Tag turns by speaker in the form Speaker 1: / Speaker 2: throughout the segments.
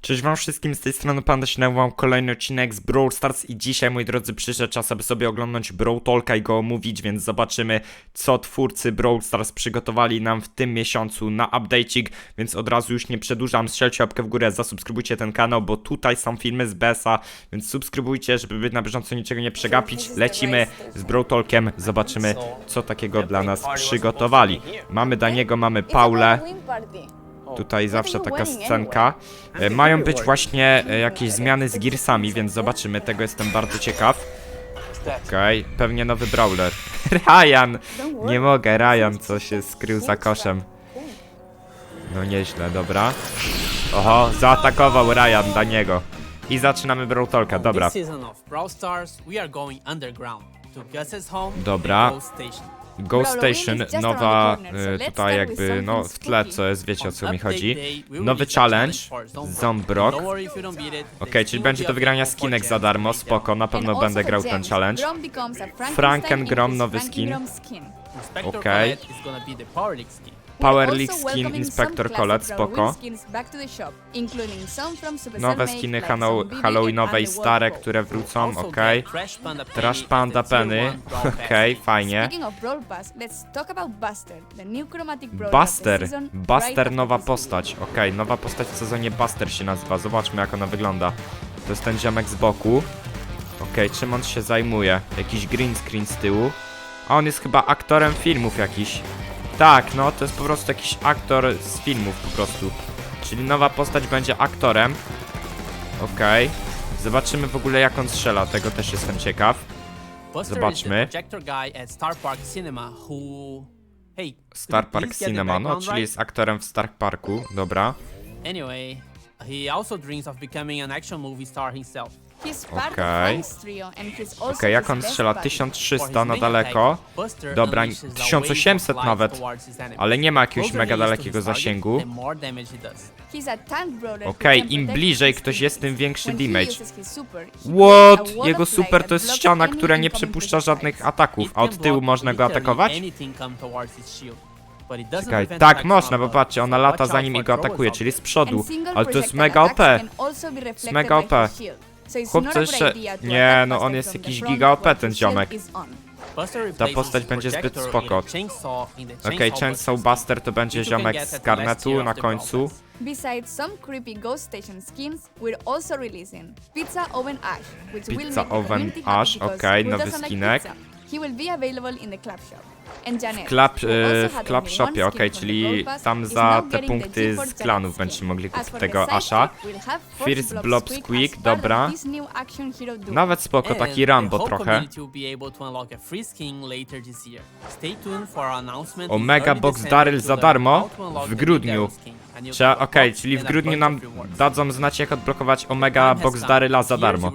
Speaker 1: Cześć wam wszystkim, z tej strony Panda się kolejny odcinek z Brawl Stars i dzisiaj, moi drodzy, przyszedł czas, aby sobie oglądać Brawl Talka i go omówić, więc zobaczymy, co twórcy Brawl Stars przygotowali nam w tym miesiącu na update'ik, więc od razu już nie przedłużam, strzelcie łapkę w górę, zasubskrybujcie ten kanał, bo tutaj są filmy z BESA, więc subskrybujcie, żeby być na bieżąco niczego nie przegapić. Lecimy z Brawl Talkiem, zobaczymy, co takiego dla nas przygotowali. Mamy Daniego, mamy Paulę, Tutaj zawsze taka scenka. E, Mają być właśnie e, jakieś zmiany z Gearsami, więc zobaczymy, tego jestem bardzo ciekaw. Okej, pewnie nowy brawler. Ryan! Nie mogę, Ryan, co się skrył za koszem. No nieźle, dobra. Oho, zaatakował Ryan Daniego. I zaczynamy Brawl Talka, dobra.
Speaker 2: This season of Brawl Stars, we are going underground to Gus's home
Speaker 1: Dobra.
Speaker 2: and Ghost Station.
Speaker 1: Ghost Station, nowa y,
Speaker 3: let's
Speaker 1: tutaj jakby, no w tle co jest, wiecie o co mi chodzi. Nowy challenge, Zombrock. Okej,
Speaker 2: the
Speaker 1: czyli będzie do wygrania skinek za darmo, spoko, na pewno będę grał ten challenge.
Speaker 3: Grom in his
Speaker 1: nowy skin. Okej.
Speaker 2: Colette Power League skin.
Speaker 1: Inspector
Speaker 3: Brawler
Speaker 1: spoko. Nowe skiny
Speaker 3: BB
Speaker 1: halloweenowe i stare, które wrócą,
Speaker 2: get Trash Panda Penny skin.
Speaker 1: fajnie.
Speaker 3: Buster,
Speaker 1: Buster, nowa postać, okej, nowa postać w sezonie Buster się nazywa, zobaczmy jak ona wygląda. To jest ten ziomek z boku. Okej, czym on się zajmuje? Jakiś green screen z tyłu. A on jest chyba aktorem filmów jakiś. Tak, no to jest po prostu jakiś aktor z filmów po prostu. Czyli nowa postać będzie aktorem. Okej. Zobaczymy w ogóle jak on strzela, tego też jestem ciekaw. Zobaczmy.
Speaker 2: Star Park Cinema
Speaker 1: no, czyli jest aktorem w Star Parku, dobra.
Speaker 2: Anyway, he also dreams of becoming an action movie star himself.
Speaker 1: Okej. Okej, jak on strzela?
Speaker 3: buddy.
Speaker 1: 1300
Speaker 2: For
Speaker 1: na daleko. Dobra,
Speaker 2: unleashes a
Speaker 1: 1800
Speaker 2: wave of light
Speaker 1: nawet. Ale nie ma jakiegoś mega dalekiego zasięgu. Okej, im bliżej ktoś jest, tym większy damage. What? Jego super to jest ściana, która nie
Speaker 3: projectiles.
Speaker 1: żadnych ataków, a od tyłu można go atakować? Czekaj, tak można, bo patrzcie, ona lata
Speaker 2: watch
Speaker 1: za
Speaker 2: out
Speaker 1: nim i go atakuje, czyli z przodu. Ale to jest mega OP.
Speaker 3: reflected
Speaker 1: mega OP.
Speaker 3: his shield. So it's
Speaker 1: Chłop
Speaker 3: not
Speaker 1: to
Speaker 3: a good
Speaker 1: jeszcze- nie, no on jest jakiś giga OP, ten ziomek.
Speaker 2: replaces
Speaker 1: postać będzie zbyt spoko. Okej,
Speaker 2: chainsaw
Speaker 1: Chainsaw
Speaker 2: Buster
Speaker 1: to będzie ziomek z karnetu
Speaker 2: tier
Speaker 1: na końcu.
Speaker 3: Besides some creepy ghost station skins, we're also releasing Pizza Oven Ash, which will
Speaker 1: Pizza
Speaker 3: make the
Speaker 1: Oven
Speaker 3: community happy
Speaker 1: Ash,
Speaker 3: because
Speaker 1: okej,
Speaker 3: who
Speaker 1: nowy
Speaker 3: doesn't like
Speaker 1: skinek.
Speaker 3: pizza? He will be available in the club shop. Janet,
Speaker 1: Klap, e, w
Speaker 3: only
Speaker 1: Shopie,
Speaker 3: the
Speaker 1: czyli tam za te punkty
Speaker 3: G4
Speaker 1: z klanów będziecie mogli kupić tego Asha. First
Speaker 3: Blob Squeak
Speaker 1: dobra. Nawet spoko, taki Rambo trochę. Omega Box Daryl za darmo w grudniu. Trzeba, okej, czyli w grudniu nam dadzą znać jak odblokować Omega Box. Daryla za darmo.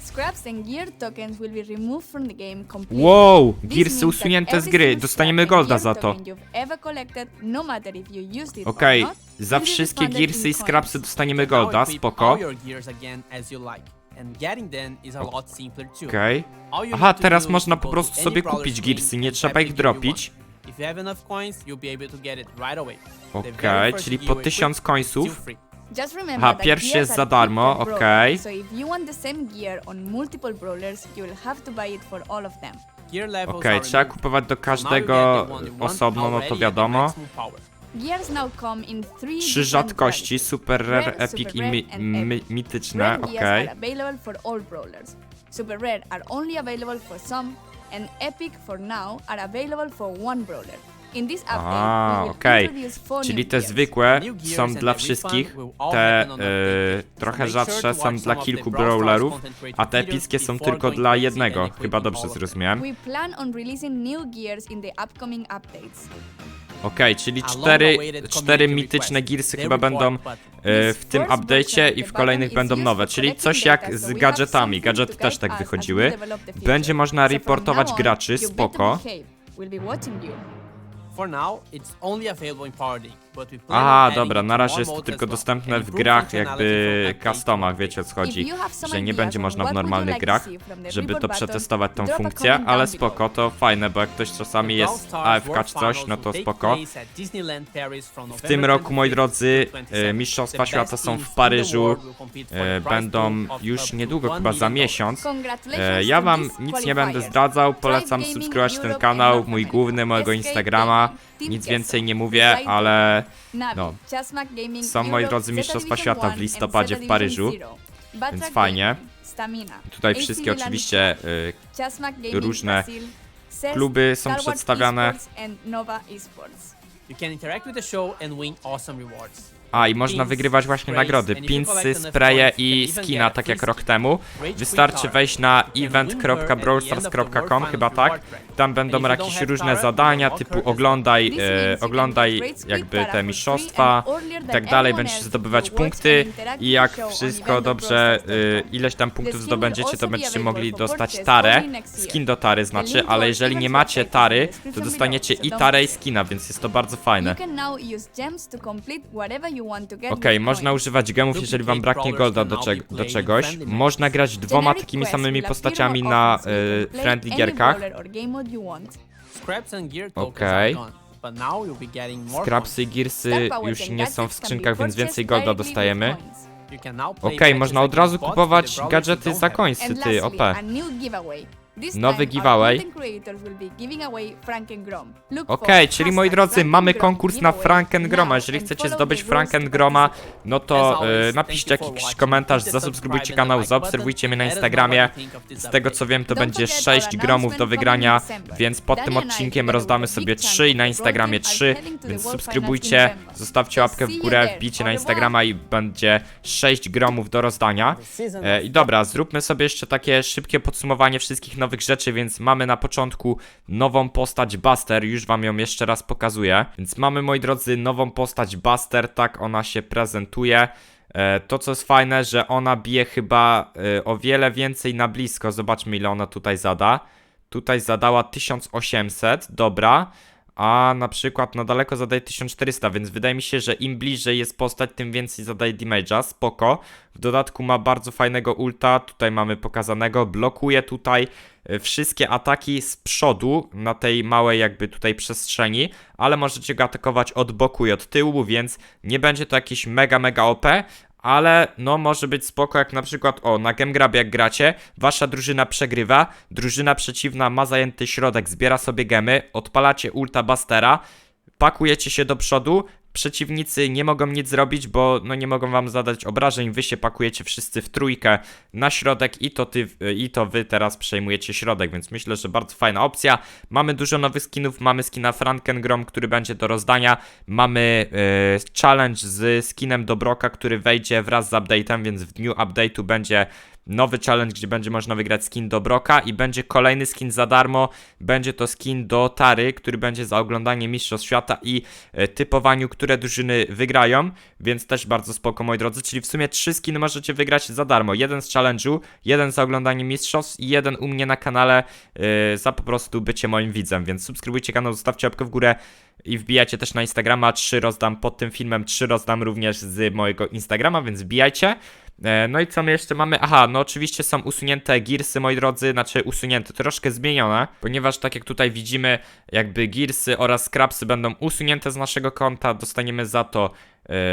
Speaker 3: Scraps and gear tokens will be removed from the game completely.
Speaker 1: Wow, Gearsy usunięte z gry, dostaniemy golda za to.
Speaker 3: no
Speaker 1: Okej, za wszystkie Gearsy i. Scrapsy dostaniemy golda, spoko. Okej.
Speaker 2: You
Speaker 1: Aha, teraz można po prostu sobie kupić Gearsy, nie trzeba ich dropić.
Speaker 2: If you have enough coins, you'll be able to get it right away. The
Speaker 1: Okej,
Speaker 2: very first
Speaker 1: czyli po
Speaker 2: you
Speaker 1: 1000
Speaker 2: equip is still
Speaker 1: końców.
Speaker 2: free.
Speaker 3: Just remember
Speaker 1: Aha,
Speaker 3: that
Speaker 1: pierwszy
Speaker 3: gears
Speaker 1: jest
Speaker 3: are
Speaker 1: za darmo,
Speaker 3: per
Speaker 1: okej.
Speaker 3: So if you want the same gear on multiple brawlers, you will have to buy it for all of them.
Speaker 2: Gear levels
Speaker 1: Okej,
Speaker 2: are
Speaker 1: trzeba
Speaker 2: removed.
Speaker 1: kupować do
Speaker 2: So now you get
Speaker 1: każdego
Speaker 2: the one you want
Speaker 1: osobno, no to wiadomo.
Speaker 2: maximum power.
Speaker 3: Gears now come in three
Speaker 1: Trzy
Speaker 3: different
Speaker 1: rzadkości, super rare,
Speaker 3: Rare,
Speaker 1: epic
Speaker 3: super
Speaker 1: i
Speaker 3: rare
Speaker 1: mi
Speaker 3: and
Speaker 1: mi
Speaker 3: epic.
Speaker 1: mityczne,
Speaker 3: Rare gears
Speaker 1: okej.
Speaker 3: are available for all brawlers. Super rare are only available for some, and epic for now are available for one brawler. In this update,
Speaker 1: A,
Speaker 3: we will
Speaker 1: okej.
Speaker 3: introduce four
Speaker 1: Czyli
Speaker 3: new
Speaker 1: te zwykłe są dla wszystkich, te e, trochę rzadsze są dla kilku brawlerów, a te epickie są tylko dla jednego. Chyba dobrze zrozumiałem.
Speaker 3: We plan on releasing new gears in the upcoming updates.
Speaker 1: Okej, czyli cztery, cztery mityczne
Speaker 2: The
Speaker 1: chyba będą e, w tym update'cie i w kolejnych będą nowe, czyli coś jak z gadżetami. Gadżety też tak wychodziły. Będzie można reportować graczy, spoko.
Speaker 2: For now, it's only available in Power
Speaker 1: Aha, dobra, na razie jest to tylko dostępne w grach jakby customach, wiecie o co chodzi. Że nie będzie można w normalnych grach, żeby to przetestować tą funkcję, ale spoko, to fajne, bo jak ktoś czasami jest AFK czy coś, no to spoko. W tym roku, moi
Speaker 2: 25
Speaker 1: drodzy,
Speaker 2: 27.
Speaker 1: Mistrzostwa Świata są w Paryżu,
Speaker 2: prize
Speaker 1: będą już niedługo,
Speaker 2: $1
Speaker 1: chyba za miesiąc. E, Ja wam nic nie będę zdradzał, polecam subskrybować ten kanał, mój główny, mojego Instagrama, nic więcej nie mówię, ale
Speaker 3: Navi,
Speaker 1: no.
Speaker 3: Chasmak Gaming
Speaker 1: Są, moi
Speaker 3: Europe,
Speaker 1: drodzy, Mistrzostwa Świata w
Speaker 3: 1
Speaker 1: listopadzie w Paryżu, więc fajnie. Tutaj
Speaker 3: AC
Speaker 1: wszystkie
Speaker 3: Milan
Speaker 1: oczywiście y, różne kluby są przedstawiane.
Speaker 3: Esports and Nova Esports.
Speaker 2: You can interact with the show and win awesome rewards.
Speaker 1: A i można wygrywać właśnie nagrody, pinsy,
Speaker 2: you
Speaker 1: i skina, tak jak rok temu. Wystarczy wejść na event.brawlstars.com chyba tak. Tam będą jakieś różne zadania typu oglądaj, e, oglądaj jakby te mistrzostwa i tak dalej, będziecie zdobywać punkty i jak wszystko dobrze, y, ileś tam punktów zdobędziecie, to będziecie mogli dostać tarę, skin do tary znaczy, ale jeżeli nie macie tary, to dostaniecie i tarę i skina, więc jest to bardzo fajne. Okej,
Speaker 3: with
Speaker 1: można używać gemów, jeżeli wam braknie golda do, cze do czegoś. Można grać dwoma takimi samymi postaciami na y, friendly gierkach. Okej.
Speaker 2: more
Speaker 1: Scrapsy i. Gearsy już nie są w skrzynkach, więc więcej golda dostajemy. Okej,
Speaker 2: matches
Speaker 1: można od razu kupować gadżety za końsy, ty, OP. Nowy giveaway.
Speaker 3: For
Speaker 1: czyli moi drodzy, mamy konkurs na Frankengroma. Jeżeli chcecie zdobyć Frankengroma, no to y, napiszcie jakiś komentarz, zasubskrybujcie kanał, zaobserwujcie mnie na Instagramie. Z tego co wiem, to będzie
Speaker 3: forget
Speaker 1: 6
Speaker 3: our
Speaker 1: gromów do wygrania, więc pod tym odcinkiem rozdamy sobie
Speaker 3: big
Speaker 1: 3 i na Instagramie
Speaker 3: gold
Speaker 1: 3,
Speaker 3: team, are heading to the
Speaker 1: więc subskrybujcie, zostawcie łapkę w górę, wbijcie na. Instagrama i będzie 6 gromów do rozdania. E, I dobra, zróbmy sobie jeszcze takie szybkie podsumowanie wszystkich nowych rzeczy, więc mamy na początku nową postać Buster, już wam ją jeszcze raz pokazuję. Więc mamy, moi drodzy, nową postać Buster, tak ona się prezentuje. E, To, co jest fajne, że ona bije chyba e, o wiele więcej na blisko. Zobaczmy, ile ona tutaj zada. Tutaj zadała 1800, dobra. A na przykład na daleko zadaje 1400, więc wydaje mi się, że im bliżej jest postać, tym więcej zadaje damage'a, spoko. W dodatku ma bardzo fajnego ulta, tutaj mamy pokazanego, blokuje tutaj wszystkie ataki z przodu na tej małej jakby tutaj przestrzeni, ale możecie go atakować od boku i od tyłu, więc nie będzie to jakiś mega mega OP, ale no może być spoko jak na przykład o na Gemgrabie jak gracie, wasza drużyna przegrywa, drużyna przeciwna ma zajęty środek, zbiera sobie gemy, odpalacie ulta Bastera, pakujecie się do przodu, przeciwnicy nie mogą nic zrobić, bo no nie mogą wam zadać obrażeń, wy się pakujecie wszyscy w trójkę na środek i to ty i to wy teraz przejmujecie środek, więc myślę, że bardzo fajna opcja. Mamy dużo nowych skinów, mamy skina Frankengrom, który będzie do rozdania, mamy e, challenge z skinem Dobroka, który wejdzie wraz z update'em, więc w dniu update'u będzie nowy challenge, gdzie będzie można wygrać skin do Broka i będzie kolejny skin za darmo. Będzie to skin do Tary, który będzie za oglądanie Mistrzostw Świata i e, typowaniu, które drużyny wygrają, więc też bardzo spoko, moi drodzy. Czyli w sumie trzy skiny możecie wygrać za darmo. Jeden z challenge'u, jeden za oglądanie Mistrzostw i jeden u mnie na kanale e, za po prostu bycie moim widzem, więc subskrybujcie kanał, zostawcie łapkę w górę i wbijajcie też na Instagrama. Trzy rozdam pod tym filmem, trzy rozdam również z mojego Instagrama, więc wbijajcie. E, No i co my jeszcze mamy? Aha, no oczywiście są usunięte Gearsy, moi drodzy, znaczy usunięte, troszkę zmienione, ponieważ tak jak tutaj widzimy, jakby Gearsy oraz Scrapsy będą usunięte z naszego konta, dostaniemy za to,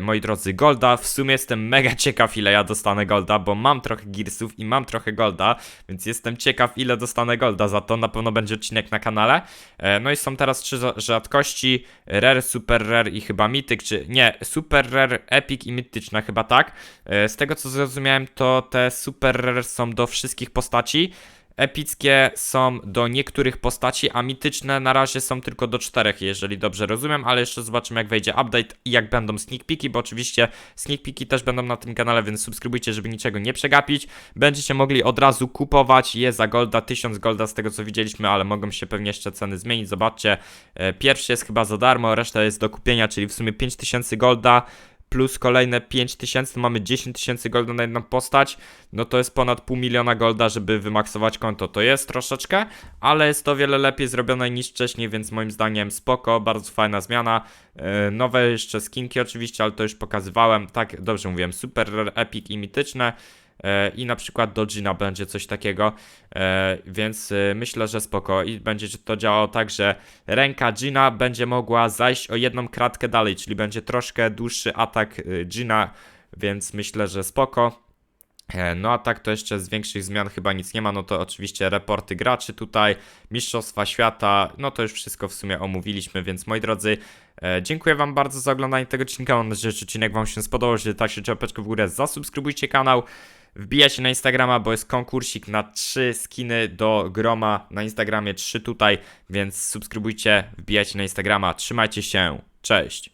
Speaker 1: moi drodzy, Golda. W sumie jestem mega ciekaw, ile ja dostanę Golda, bo mam trochę Gearsów i mam trochę Golda, więc jestem ciekaw, ile dostanę Golda za to, na pewno będzie odcinek na kanale. E, No i są teraz trzy za- rzadkości, Rare, Super Rare i chyba Mythic, czy nie, Super Rare, Epic i Mythiczna chyba tak. E, Z tego co zrozumiałem, to te Super Rare są do wszystkich postaci. Epickie są do niektórych postaci, a mityczne na razie są tylko do czterech, jeżeli dobrze rozumiem, ale jeszcze zobaczymy jak wejdzie update i jak będą sneak peeki, bo oczywiście sneak peeki też będą na tym kanale, więc subskrybujcie, żeby niczego nie przegapić. Będziecie mogli od razu kupować je za golda, 1000 golda z tego co widzieliśmy, ale mogą się pewnie jeszcze ceny zmienić. Zobaczcie, e, pierwszy jest chyba za darmo, reszta jest do kupienia, czyli w sumie 5000 golda plus kolejne 5000, to mamy 10 tysięcy golda na jedną postać, no to jest ponad pół miliona golda, żeby wymaksować konto. To jest troszeczkę, ale jest to wiele lepiej zrobione niż wcześniej, więc moim zdaniem spoko, bardzo fajna zmiana. E, Nowe jeszcze skinki oczywiście, ale to już pokazywałem. Tak, dobrze mówiłem, super epic i mityczne. E, I na przykład do Gina będzie coś takiego, e, więc e, myślę, że spoko. I będzie to działało tak, że ręka Gina będzie mogła zajść o jedną kratkę dalej, czyli będzie troszkę dłuższy atak Gina, więc myślę, że spoko. No a tak to jeszcze z większych zmian chyba nic nie ma, no to oczywiście reporty graczy tutaj, Mistrzostwa Świata, no to już wszystko w sumie omówiliśmy, więc moi drodzy, dziękuję wam bardzo za oglądanie tego odcinka, mam nadzieję, że odcinek wam się spodobał, jeżeli tak się czapeczkę w górę, zasubskrybujcie kanał, wbijajcie na Instagrama, bo jest konkursik na 3 skiny do groma, na Instagramie 3 tutaj, więc subskrybujcie, wbijajcie na Instagrama, trzymajcie się, cześć!